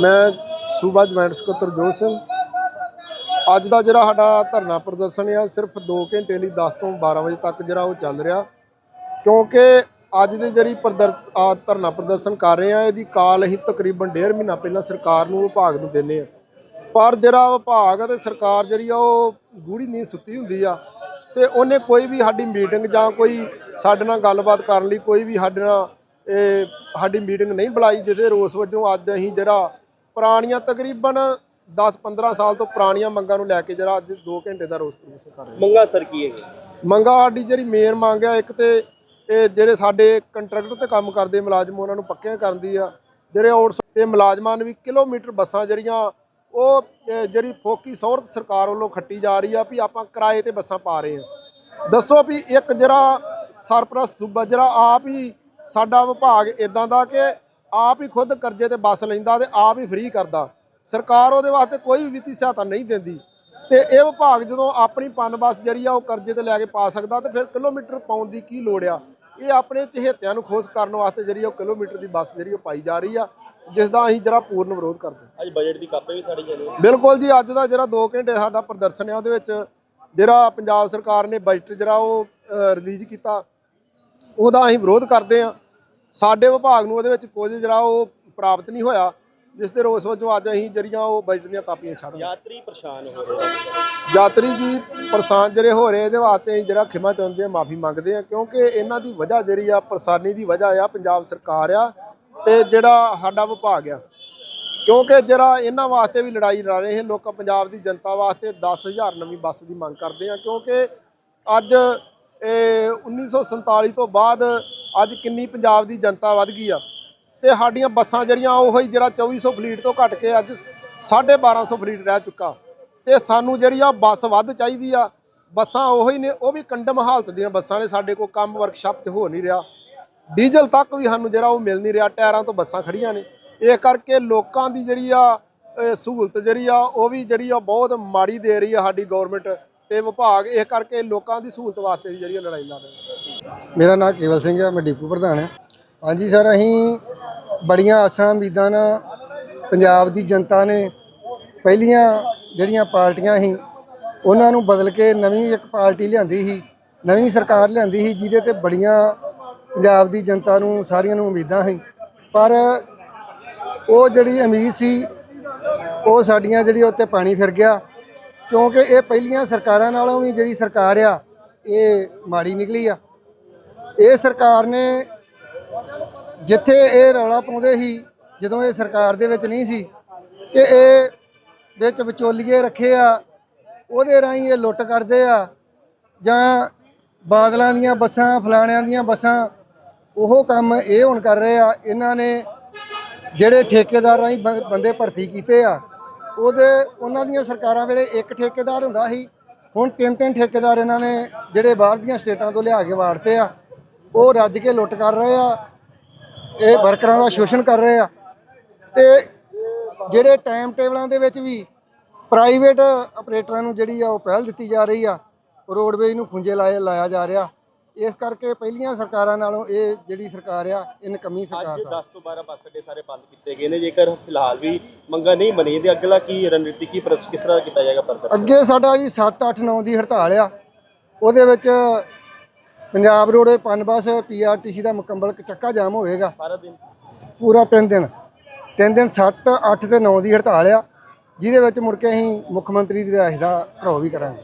ਮੈਂ ਸੂਬਾ ਜੁਆਇੰਟ ਸਕੱਤਰ ਜੋਤ ਸਿੰਘ। ਅੱਜ ਦਾ ਜਿਹੜਾ ਸਾਡਾ ਧਰਨਾ ਪ੍ਰਦਰਸ਼ਨ ਆ, ਸਿਰਫ 2 ਘੰਟੇ ਲਈ 10 ਤੋਂ 12 ਵਜੇ ਤੱਕ ਜਿਹੜਾ ਉਹ ਚੱਲ ਰਿਹਾ। ਕਿਉਂਕਿ ਅੱਜ ਦੀ ਜਿਹੜੀ ਪ੍ਰਦਰ ਧਰਨਾ ਪ੍ਰਦਰਸ਼ਨ ਕਰ ਰਹੇ ਆ, ਇਹਦੀ ਕਾਲ ਅਸੀਂ ਤਕਰੀਬਨ ਡੇਢ ਮਹੀਨਾ ਪਹਿਲਾਂ ਸਰਕਾਰ ਨੂੰ ਵਿਭਾਗ ਨੂੰ ਦਿੰਨੇ ਆ। ਪਰ ਜਿਹੜਾ ਵਿਭਾਗ ਅਤੇ ਸਰਕਾਰ ਜਿਹੜੀ ਆ, ਉਹ ਗੂੜੀ ਨੀਂਦ ਸੁੱਤੀ ਹੁੰਦੀ ਆ ਤੇ ਉਹਨੇ ਕੋਈ ਵੀ ਸਾਡੀ ਮੀਟਿੰਗ ਜਾਂ ਕੋਈ ਸਾਡੇ ਨਾਲ ਗੱਲਬਾਤ ਕਰਨ ਲਈ ਕੋਈ ਵੀ ਸਾਡੇ ਨਾਲ, ਇਹ ਸਾਡੀ ਮੀਟਿੰਗ ਨਹੀਂ ਬੁਲਾਈ, ਜਿਹਦੇ ਰੋਸ ਵਜੋਂ ਅੱਜ ਅਸੀਂ ਜਿਹੜਾ ਪੁਰਾਣੀਆਂ ਤਕਰੀਬਨ 10-15 ਸਾਲ ਤੋਂ ਪੁਰਾਣੀਆਂ ਮੰਗਾਂ ਨੂੰ ਲੈ ਕੇ ਜਿਹੜਾ ਅੱਜ 2 ਘੰਟੇ ਦਾ ਰੋਸ ਪ੍ਰਦਰਸ਼ਨ ਕਰ ਰਹੇ ਹਾਂ ਮੰਗਾ ਸਰ ਕੀ ਹੈਗੇ ਮੰਗਾ ਸਾਡੀ ਜਿਹੜੀ ਮੇਨ ਮੰਗ ਆ ਇੱਕ ਤੇ ਇਹ ਜਿਹੜੇ ਸਾਡੇ ਕੰਟਰੈਕਟਰ ਤੇ ਕੰਮ ਕਰਦੇ ਮੁਲਾਜ਼ਮ ਉਹਨਾਂ ਨੂੰ ਪੱਕਿਆਂ ਕਰਨ ਦੀ ਆ। ਜਿਹੜੇ ਆਊਟਸ ਤੇ ਮੁਲਾਜ਼ਮਾਂ ਨੂੰ ਵੀ ਕਿਲੋਮੀਟਰ ਬੱਸਾਂ ਜਿਹੜੀਆਂ ਉਹ ਜਿਹੜੀ ਫੋਕੀ ਸੌਰਤ ਸਰਕਾਰ ਵੱਲੋਂ ਖੱਟੀ ਜਾ ਰਹੀ ਆ ਵੀ ਆਪਾਂ ਕਿਰਾਏ ਤੇ ਬੱਸਾਂ ਪਾ ਰਹੇ ਆ। ਦੱਸੋ ਵੀ ਇੱਕ ਜਿਹੜਾ ਸਰਪ੍ਰਸਤ ਸੂਬਾ ਜਿਹੜਾ ਆਪ ਹੀ ਸਾਡਾ ਵਿਭਾਗ ਇਦਾਂ ਦਾ ਕਿ ਆਪ ਹੀ ਖੁਦ ਕਰਜ਼ੇ ਤੇ ਬੱਸ ਲੈਂਦਾ ਤੇ ਆਪ ਹੀ ਫ੍ਰੀ ਕਰਦਾ। ਸਰਕਾਰ ਉਹਦੇ ਵਾਸਤੇ ਕੋਈ ਵੀ ਵਿੱਤੀ ਸਹਾਇਤਾ ਨਹੀਂ ਦਿੰਦੀ। ਤੇ ਇਹ ਵਿਭਾਗ ਜਦੋਂ ਆਪਣੀ ਪਨ ਬੱਸ ਜਿਹੜੀ ਆ ਉਹ ਕਰਜ਼ੇ ਤੇ ਲੈ ਕੇ ਪਾ ਸਕਦਾ ਤੇ ਫਿਰ ਕਿਲੋਮੀਟਰ ਪਾਉਣ ਦੀ ਕੀ ਲੋੜ ਆ? ਇਹ ਆਪਣੇ ਚਹੇਤਿਆਂ ਨੂੰ ਖੁਸ਼ ਕਰਨ ਵਾਸਤੇ ਜਿਹੜੀ ਆ ਉਹ ਕਿਲੋਮੀਟਰ ਦੀ ਬੱਸ ਜਿਹੜੀ ਉਹ ਪਾਈ ਜਾ ਰਹੀ ਆ ਜਿਸ ਦਾ ਅਸੀਂ ਜਿਹੜਾ ਪੂਰਨ ਵਿਰੋਧ ਕਰਦੇ ਅੱਜ ਬਜਟ ਦੀ ਕਾਪੀ ਵੀ ਸਾੜੀ ਹੈ। ਬਿਲਕੁਲ ਜੀ ਅੱਜ ਦਾ ਜਿਹੜਾ 2 ਘੰਟੇ ਸਾਡਾ ਪ੍ਰਦਰਸ਼ਨ ਹੈ ਉਹਦੇ ਵਿੱਚ ਜਿਹੜਾ ਪੰਜਾਬ ਸਰਕਾਰ ਨੇ ਬਜਟ ਜਿਹੜਾ ਉਹ ਰਿਲੀਜ਼ ਕੀਤਾ ਉਹਦਾ ਅਸੀਂ ਵਿਰੋਧ ਕਰਦੇ ਹਾਂ। ਸਾਡੇ ਵਿਭਾਗ ਨੂੰ ਉਹਦੇ ਵਿੱਚ ਕੁਝ ਜਿਹੜਾ ਉਹ ਪ੍ਰਾਪਤ ਨਹੀਂ ਹੋਇਆ ਜਿਸ ਦੇ ਰੋਸ ਵਜੋਂ ਅੱਜ ਅਸੀਂ ਜਿਹੜੀਆਂ ਉਹ ਬਜਟ ਦੀਆਂ ਕਾਪੀਆਂ ਛੱਡ ਯਾਤਰੀ ਪਰੇਸ਼ਾਨ ਹੋ ਰਹੇ ਯਾਤਰੀ ਜੀ ਪਰੇਸ਼ਾਨ ਜਿਹੜੇ ਹੋ ਰਹੇ ਇਹਦੇ ਵਾਸਤੇ ਅਸੀਂ ਜਿਹੜਾ ਖਿਮਾ ਚਾਹੁੰਦੇ ਹਾਂ ਮਾਫੀ ਮੰਗਦੇ ਹਾਂ ਕਿਉਂਕਿ ਇਹਨਾਂ ਦੀ ਵਜ੍ਹਾ ਜਿਹੜੀ ਆ ਪਰੇਸ਼ਾਨੀ ਦੀ ਵਜ੍ਹਾ ਆ ਪੰਜਾਬ ਸਰਕਾਰ ਆ ਤੇ ਜਿਹੜਾ ਸਾਡਾ ਵਿਭਾਗ ਆ। ਕਿਉਂਕਿ ਜਿਹੜਾ ਇਹਨਾਂ ਵਾਸਤੇ ਵੀ ਲੜਾਈ ਲੜ ਰਹੇ ਹਨ ਲੋਕਾਂ ਪੰਜਾਬ ਦੀ ਜਨਤਾ ਵਾਸਤੇ 10000 ਨਵੀਂ ਬੱਸ ਦੀ ਮੰਗ ਕਰਦੇ ਆ ਕਿਉਂਕਿ ਅੱਜ ਇਹ 1947 ਤੋਂ ਬਾਅਦ ਅੱਜ ਕਿੰਨੀ ਪੰਜਾਬ ਦੀ ਜਨਤਾ ਵੱਧ ਗਈ ਆ। ਤੇ ਸਾਡੀਆਂ ਬੱਸਾਂ ਜਿਹੜੀਆਂ, ਉਹ ਹੀ ਜਿਹੜਾ 2400 ਫਲੀਟ ਤੋਂ ਘਟ ਕੇ ਅੱਜ 1250 ਫਲੀਟ ਰਹਿ ਚੁੱਕਾ। ਤੇ ਸਾਨੂੰ ਜਿਹੜੀ ਆ ਬੱਸ ਵੱਧ ਚਾਹੀਦੀ ਆ। ਬੱਸਾਂ ਉਹ ਹੀ ਨੇ, ਉਹ ਵੀ ਕੰਡਮ ਹਾਲਤ ਦੀਆਂ ਬੱਸਾਂ ਨੇ, ਸਾਡੇ ਕੋਲ ਕੰਮ ਵਰਕਸ਼ਾਪ ਤੇ ਹੋ ਨਹੀਂ ਰਿਹਾ। ਡੀਜ਼ਲ ਤੱਕ ਵੀ ਸਾਨੂੰ ਜਿਹੜਾ ਉਹ ਮਿਲ ਨਹੀਂ ਰਿਹਾ, ਟਾਇਰਾਂ ਤੋਂ ਬੱਸਾਂ ਖੜੀਆਂ ਨੇ। ਇਹ ਕਰਕੇ ਲੋਕਾਂ ਦੀ ਜਿਹੜੀ ਆ ਸਹੂਲਤ ਜਿਹੜੀ ਆ, ਉਹ ਵੀ ਜਿਹੜੀ ਆ ਬਹੁਤ ਮਾੜੀ ਦੇ ਰਹੀ ਆ ਸਾਡੀ ਗਵਰਨਮੈਂਟ ਤੇ ਵਿਭਾਗ। ਇਹ ਕਰਕੇ ਲੋਕਾਂ ਦੀ ਸਹੂਲਤ ਵਾਸਤੇ ਵੀ ਜਿਹੜੀ ਆ ਲੜਾਈ ਲੜ ਰਹੇ ਆ ਮੇਰਾ ਨਾਮ ਕੇਵਲ ਸਿੰਘ ਹੈ, ਮੈਂ ਡਿਪੂ ਪ੍ਰਧਾਨ ਹਾਂ। ਹਾਂਜੀ ਸਰ, ਅਸੀਂ ਬੜੀਆਂ ਆਸਾਂ ਉਮੀਦਾਂ ਨਾਲ ਪੰਜਾਬ ਦੀ ਜਨਤਾ ਨੇ ਪਹਿਲੀਆਂ ਜਿਹੜੀਆਂ ਪਾਰਟੀਆਂ ਸੀ, ਉਹਨਾਂ ਨੂੰ ਬਦਲ ਕੇ ਨਵੀਂ ਇੱਕ ਪਾਰਟੀ ਲਿਆਂਦੀ ਸੀ, ਨਵੀਂ ਸਰਕਾਰ ਲਿਆਂਦੀ ਸੀ, ਜਿਹਦੇ ਤੇ ਬੜੀਆਂ ਪੰਜਾਬ ਦੀ ਜਨਤਾ ਨੂੰ, ਸਾਰੀਆਂ ਨੂੰ ਉਮੀਦਾਂ ਸੀ। ਪਰ ਉਹ ਜਿਹੜੀ ਉਮੀਦ ਸੀ, ਉਹ ਸਾਡੀਆਂ ਜਿਹੜੀ ਉੱਤੇ ਪਾਣੀ ਫਿਰ ਗਿਆ, ਕਿਉਂਕਿ ਇਹ ਪਹਿਲੀਆਂ ਸਰਕਾਰਾਂ ਨਾਲੋਂ ਵੀ ਜਿਹੜੀ ਸਰਕਾਰ ਆ, ਇਹ ਮਾੜੀ ਨਿਕਲੀ ਆ। ਇਹ ਸਰਕਾਰ ਨੇ ਜਿੱਥੇ ਇਹ ਰੌਲਾ ਪਾਉਂਦੇ ਸੀ, ਜਦੋਂ ਇਹ ਸਰਕਾਰ ਦੇ ਵਿੱਚ ਨਹੀਂ ਸੀ ਕਿ ਇਹ ਵਿੱਚ ਵਿਚੋਲੀਏ ਰੱਖੇ ਆ, ਉਹਦੇ ਰਾਹੀਂ ਇਹ ਲੁੱਟ ਕਰਦੇ ਆ, ਜਾਂ ਬਾਦਲਾਂ ਦੀਆਂ ਬੱਸਾਂ, ਫਲਾਣਿਆਂ ਦੀਆਂ ਬੱਸਾਂ, ਉਹ ਕੰਮ ਇਹ ਹੁਣ ਕਰ ਰਹੇ ਆ, ਇਹਨਾਂ ਨੇ ਜਿਹੜੇ ਠੇਕੇਦਾਰ ਰਾਹੀਂ ਬੰ- ਬੰਦੇ ਭਰਤੀ ਕੀਤੇ ਆ, ਉਹਦੇ, ਉਹਨਾਂ ਦੀਆਂ ਸਰਕਾਰਾਂ ਵੇਲੇ ਇੱਕ ਠੇਕੇਦਾਰ ਹੁੰਦਾ ਸੀ, ਹੁਣ ਤਿੰਨ ਤਿੰਨ ਠੇਕੇਦਾਰ ਇਹਨਾਂ ਨੇ ਜਿਹੜੇ ਬਾਹਰ ਦੀਆਂ ਸਟੇਟਾਂ ਤੋਂ ਲਿਆ ਕੇ ਵਾੜਤੇ ਆ ਉਹ ਰੱਜ ਕੇ ਲੁੱਟ ਕਰ ਰਹੇ ਆ ਇਹ ਵਰਕਰਾਂ ਦਾ ਸ਼ੋਸ਼ਣ ਕਰ ਰਹੇ ਆ। ਤੇ ਜਿਹੜੇ ਟਾਈਮ ਟੇਬਲਾਂ ਦੇ ਵਿੱਚ ਵੀ ਪ੍ਰਾਈਵੇਟ ਆਪਰੇਟਰਾਂ ਨੂੰ ਜਿਹੜੀ ਆ ਉਹ ਪਹਿਲ ਦਿੱਤੀ ਜਾ ਰਹੀ ਆ ਰੋਡਵੇਜ ਨੂੰ ਖੁੰਝੇ ਲਾਇਆ ਲਾਇਆ ਜਾ ਰਿਹਾ। ਇਸ ਕਰਕੇ ਪਹਿਲੀਆਂ ਸਰਕਾਰਾਂ ਨਾਲੋਂ ਇਹ ਜਿਹੜੀ ਸਰਕਾਰ ਆ ਇਹ ਨਕਮੀ ਸਰਕਾਰ ਅੱਜ ਆ 10 ਤੋਂ 12 ਬੱਸ ਅੱਡੇ ਸਾਰੇ ਬੰਦ ਕੀਤੇ ਗਏ ਨੇ ਜੇਕਰ ਫਿਲਹਾਲ ਵੀ ਮੰਗਾ ਨਹੀਂ ਬਣੀ ਤੇ ਅਗਲਾ ਕੀ ਰਣਨੀਤੀ ਕੀ ਕਿਸ ਤਰ੍ਹਾਂ ਕੀਤਾ ਜਾਏਗਾ ਫਰਦਰ ਅੱਗੇ ਸਾਡਾ ਜੀ 7 8 9 ਦੀ ਹੜਤਾਲ ਆ ਉਹਦੇ ਵਿੱਚ ਪੰਜਾਬ ਰੋਡਵੇ ਪਨਬਸ ਪੀਆਰਟੀਸੀ ਦਾ ਮੁਕੰਮਲ ਚੱਕਾ ਜਾਮ ਹੋਵੇਗਾ ਸਾਰਾ ਦਿਨ? ਪੂਰਾ 3 ਦਿਨ। 3 ਦਿਨ 7 8 ਤੇ 9 ਦੀ ਹੜਤਾਲ ਆ। ਜਿਹਦੇ ਵਿੱਚ ਮੁੜ ਕੇ ਅਸੀਂ ਮੁੱਖ ਮੰਤਰੀ ਦੀ ਰਿਹਾਇਸ਼ ਦਾ ਘਰੋ ਵੀ ਕਰਾਂਗੇ।